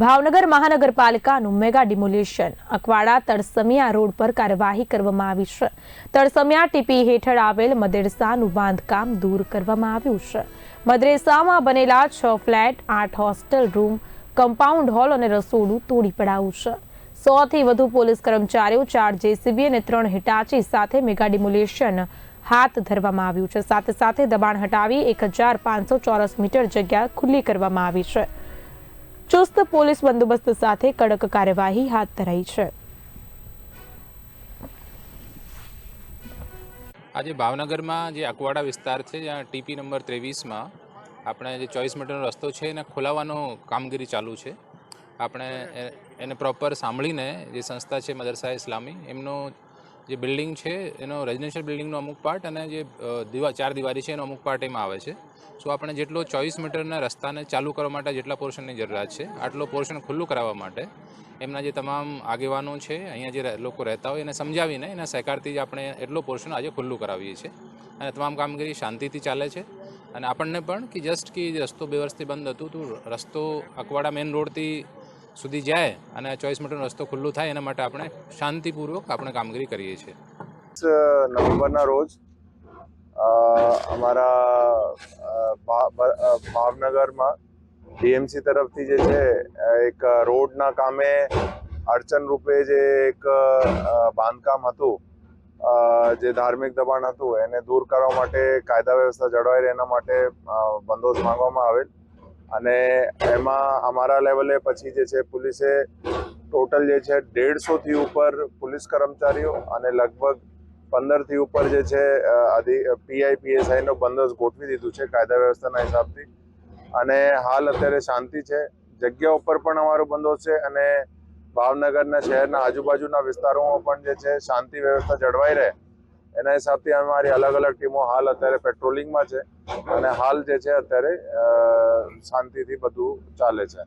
Bhavnagar મહાનગરપાલિકાનું mega demolition. Akwada, Talsamiya road પર કાર્યવાહી કરવામાં આવી છે. તળસમિયા ટીપી હેઠળ આવેલ મદેરસાનું બાંધકામ દૂર કરવામાં આવ્યું છે. મદરેસામાં બનેલા છ ફ્લેટ, આઠ હોસ્ટેલ રૂમ, કમ્પાઉન્ડ હોલ અને રસોડું તોડી પડાવ્યું છે. સોથી વધુ પોલીસ કર્મચારીઓ ચાર જેસીબી અને ત્રણ હિટાચી સાથે મેગા ડિમોલિશન હાથ ધરવામાં આવ્યું છે. સાથે સાથે દબાણ હટાવી એક હજાર પાંચસો ચોરસ મીટર જગ્યા ખુલ્લી કરવામાં આવી છે. ચુસ્ત પોલીસ બંદોબસ્ત સાથે કડક કાર્યવાહી હાથ ધરાઈ છે. આજે ભાવનગરમાં જે અકવાડા વિસ્તાર છે, જ્યાં ટીપી નંબર ત્રેવીસમાં આપણે જે ચોવીસ મીટરનો રસ્તો છે, એને ખોલાવવાનો કામગીરી ચાલુ છે. આપણે એને પ્રોપર સાંભળીને જે સંસ્થા છે, મદરસા ઇસ્લામી, એમનો જે બિલ્ડિંગ છે, એનો રેઝિડેન્શિયલ બિલ્ડિંગનો અમુક પાર્ટ અને જે દિવા, ચાર દિવારી છે, એનો અમુક પાર્ટ એમાં આવે છે. સો આપણે જેટલો ચોવીસ મીટરના રસ્તાને ચાલુ કરવા માટે જેટલા પોર્શનની જરૂરિયાત છે, આટલો પોર્શન ખુલ્લું કરાવવા માટે એમના જે તમામ આગેવાનો છે, અહીંયા જે લોકો રહેતા હોય એને સમજાવીને એના સહકારથી જ આપણે એટલો પોર્શન આજે ખુલ્લું કરાવીએ છીએ. અને તમામ કામગીરી શાંતિથી ચાલે છે. અને આપણને પણ કે જસ્ટ કે રસ્તો બે વર્ષથી બંધ હતું, તો રસ્તો અકવાડા મેઇન રોડથી સુધી જાય અને આ ચોવીસ મીટરનો રસ્તો ખુલ્લું થાય, એના માટે આપણે શાંતિપૂર્વક આપણે કામગીરી કરીએ છીએ. નવેમ્બરના રોજ અમારા ભાવનગરમાં ડીએમસી તરફથી જે છે એક રોડના કામે અડચણ રૂપે જે એક બાંધકામ હતું જે ધાર્મિક દબાણ હતું, એને દૂર કરવા માટે કાયદા વ્યવસ્થા જળવાઈ રહે એના માટે બંદોબસ્ત માંગવામાં આવેલ. અને એમાં અમારા લેવલે પછી જે છે પોલીસે ટોટલ જે છે દેડસોથી ઉપર પોલીસ કર્મચારીઓ અને લગભગ પંદરથી ઉપર જે છે પીઆઈ પીએસઆઈનો બંદોબસ્ત ગોઠવી દીધું છે કાયદા વ્યવસ્થાના હિસાબથી. અને હાલ અત્યારે શાંતિ છે. જગ્યા ઉપર પણ અમારો બંદોબસ્ત છે અને ભાવનગરના શહેરના આજુબાજુના વિસ્તારોમાં પણ જે છે શાંતિ વ્યવસ્થા જળવાઈ રહે. એના હિસાબથી અમારી અલગ અલગ ટીમો હાલ અત્યારે પેટ્રોલિંગમાં છે. અને હાલ જે છે અત્યારે શાંતિથી બધું ચાલે છે.